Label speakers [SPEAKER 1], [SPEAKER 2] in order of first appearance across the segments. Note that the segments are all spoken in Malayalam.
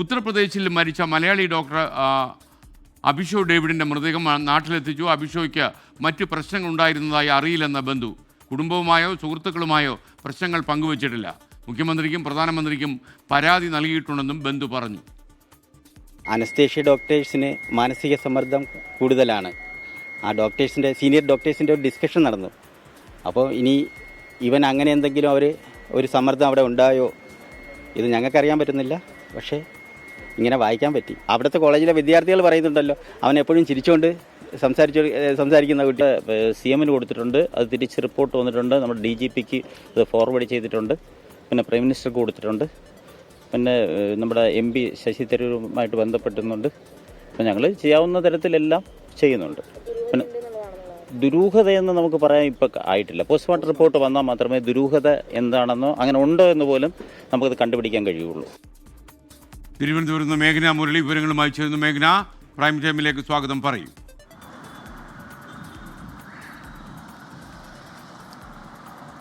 [SPEAKER 1] ഉത്തർപ്രദേശിൽ മരിച്ച മലയാളി ഡോക്ടർ അഭിഷോ ഡേവിഡിന്റെ മൃതദേഹം നാട്ടിലെത്തിച്ചു. അഭിഷോയ്ക്ക് മറ്റ് പ്രശ്നങ്ങളുണ്ടായിരുന്നതായി അറിയില്ലെന്ന ബന്ധു. കുടുംബവുമായോ സുഹൃത്തുക്കളുമായോ പ്രശ്നങ്ങൾ പങ്കുവച്ചിട്ടില്ല. മുഖ്യമന്ത്രിക്കും പ്രധാനമന്ത്രിക്കും പരാതി നൽകിയിട്ടുണ്ടെന്നും ബന്ധു പറഞ്ഞു.
[SPEAKER 2] അനസ്തേഷ്യ ഡോക്ടേഴ്സിന് മാനസിക സമ്മർദ്ദം കൂടുതലാണ്. ആ ഡോക്ടേഴ്സിന്റെ സീനിയർ ഡോക്ടേഴ്സിന്റെ ഒരു ഡിസ്കഷൻ നടന്നു. അപ്പോൾ ഇനി ഇവൻ അങ്ങനെ എന്തെങ്കിലും അവർ ഒരു സമ്മർദ്ദം അവിടെ ഉണ്ടായോ? ഇത് ഞങ്ങൾക്കറിയാൻ പറ്റുന്നില്ല. പക്ഷേ ഇങ്ങനെ വായിക്കാൻ പറ്റി. അവിടുത്തെ കോളേജിലെ വിദ്യാർത്ഥികൾ പറയുന്നുണ്ടല്ലോ അവൻ എപ്പോഴും ചിരിച്ചുകൊണ്ട് സംസാരിച്ചു സംസാരിക്കുന്ന കുട്ടി സി എമ്മിന് കൊടുത്തിട്ടുണ്ട്. അത് തിരിച്ച് റിപ്പോർട്ട് വന്നിട്ടുണ്ട്. നമ്മുടെ ഡി ജി പിക്ക് ഇത് ഫോർവേഡ് ചെയ്തിട്ടുണ്ട്. പിന്നെ പ്രൈം മിനിസ്റ്റർക്ക് കൊടുത്തിട്ടുണ്ട്. പിന്നെ നമ്മുടെ എം പി ശശി തരൂരുമായിട്ട് ബന്ധപ്പെട്ടുന്നുണ്ട് അപ്പം ഞങ്ങൾ ചെയ്യാവുന്ന തരത്തിലെല്ലാം ചെയ്യുന്നുണ്ട്. പിന്നെ ദുരൂഹതയെന്ന് നമുക്ക് പറയാൻ ഇപ്പോൾ ആയിട്ടില്ല. പോസ്റ്റ്മോർട്ടം റിപ്പോർട്ട് വന്നാൽ മാത്രമേ ദുരൂഹത എന്താണെന്നോ അങ്ങനെ ഉണ്ടോ എന്ന് പോലും നമുക്കത് കണ്ടുപിടിക്കാൻ കഴിയുള്ളൂ.
[SPEAKER 1] തിരുവനന്തപുരത്ത് മേഘന മുരളി വിവരങ്ങളുമായി ചേരുന്നു. മേഘന പ്രൈം ടൈമിലേക്ക് സ്വാഗതം പറയും.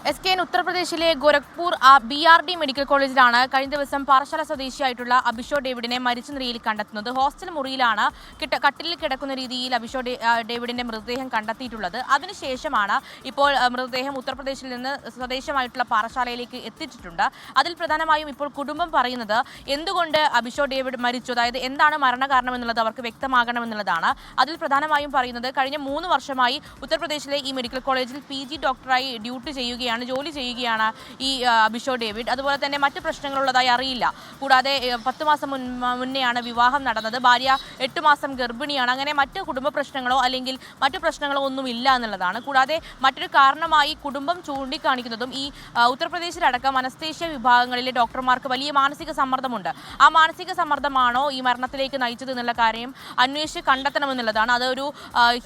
[SPEAKER 3] എസ് കെ എൻ ഉത്തർപ്രദേശിലെ Gorakhpur B R D medical കോളേജിലാണ് കഴിഞ്ഞ ദിവസം പാറശാല സ്വദേശിയായിട്ടുള്ള അഭിഷോ ഡേവിഡിനെ മരിച്ച നിലയിൽ കണ്ടെത്തുന്നത്. ഹോസ്റ്റൽ മുറിയിലാണ് കിട്ട- കട്ടിലിൽ കിടക്കുന്ന രീതിയിൽ അഭിഷോ ഡേവിഡിന്റെ മൃതദേഹം കണ്ടെത്തിയിട്ടുള്ളത്. അതിനുശേഷമാണ് ഇപ്പോൾ മൃതദേഹം ഉത്തർപ്രദേശിൽ നിന്ന് സ്വദേശമായിട്ടുള്ള പാറശാലയിലേക്ക് എത്തിച്ചിട്ടുണ്ട്. അതിൽ പ്രധാനമായും ഇപ്പോൾ കുടുംബം പറയുന്നത് എന്തുകൊണ്ട് അഭിഷോ ഡേവിഡ് മരിച്ചു? അതായത് എന്താണ് മരണകാരണം എന്നുള്ളത് അവർക്ക് വ്യക്തമാകണമെന്നുള്ളതാണ്. അതിൽ പ്രധാനമായും പറയുന്നത് കഴിഞ്ഞ മൂന്ന് വർഷമായി ഉത്തർപ്രദേശിലെ ഈ മെഡിക്കൽ കോളേജിൽ പി ഡോക്ടറായി ഡ്യൂട്ടി ചെയ്യുകയാണ് ജോലി ചെയ്യുകയാണ് ഈ ബിഷോ ഡേവിഡ്. അതുപോലെ തന്നെ മറ്റ് പ്രശ്നങ്ങളുള്ളതായി അറിയില്ല. കൂടാതെ പത്ത് മാസം മുൻ മുന്നെയാണ് വിവാഹം നടന്നത്. ഭാര്യ എട്ട് മാസം ഗർഭിണിയാണ്. അങ്ങനെ മറ്റ് കുടുംബ പ്രശ്നങ്ങളോ അല്ലെങ്കിൽ മറ്റു പ്രശ്നങ്ങളോ ഒന്നുമില്ല എന്നുള്ളതാണ്. കൂടാതെ മറ്റൊരു കാരണമായി കുടുംബം ചൂണ്ടിക്കാണിക്കുന്നതും ഈ ഉത്തർപ്രദേശിലടക്കം അനസ്തേഷ്യ വിഭാഗങ്ങളിലെ ഡോക്ടർമാർക്ക് വലിയ മാനസിക സമ്മർദ്ദമുണ്ട്. ആ മാനസിക സമ്മർദ്ദമാണോ ഈ മരണത്തിലേക്ക് നയിച്ചത് എന്നുള്ള കാര്യം അന്വേഷിച്ച് കണ്ടെത്തണമെന്നുള്ളതാണ്. അതൊരു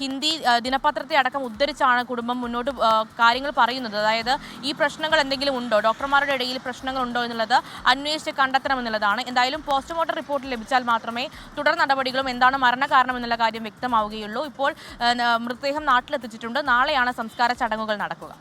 [SPEAKER 3] ഹിന്ദി ദിനപത്രത്തെ അടക്കം ഉദ്ധരിച്ചാണ് കുടുംബം മുന്നോട്ട് കാര്യങ്ങൾ പറയുന്നത്. അതായത് ഈ പ്രശ്നങ്ങൾ എന്തെങ്കിലും ഉണ്ടോ? ഡോക്ടർമാരുടെ ഇടയിൽ പ്രശ്നങ്ങൾ ഉണ്ടോ എന്നുള്ളത് അന്വേഷിച്ച് കണ്ടെത്തണമെന്നുള്ളതാണ് എന്തായാലും പോസ്റ്റ്മോർട്ടം റിപ്പോർട്ട് ലഭിച്ചാൽ മാത്രമേ തുടർ നടപടികളും എന്താണ് മരണകാരണം എന്നുള്ള കാര്യം വ്യക്തമാവുകയുള്ളൂ. ഇപ്പോൾ മൃതദേഹം നാട്ടിലെത്തിച്ചിട്ടുണ്ട്. നാളെയാണ് സംസ്കാര ചടങ്ങുകൾ നടക്കുക.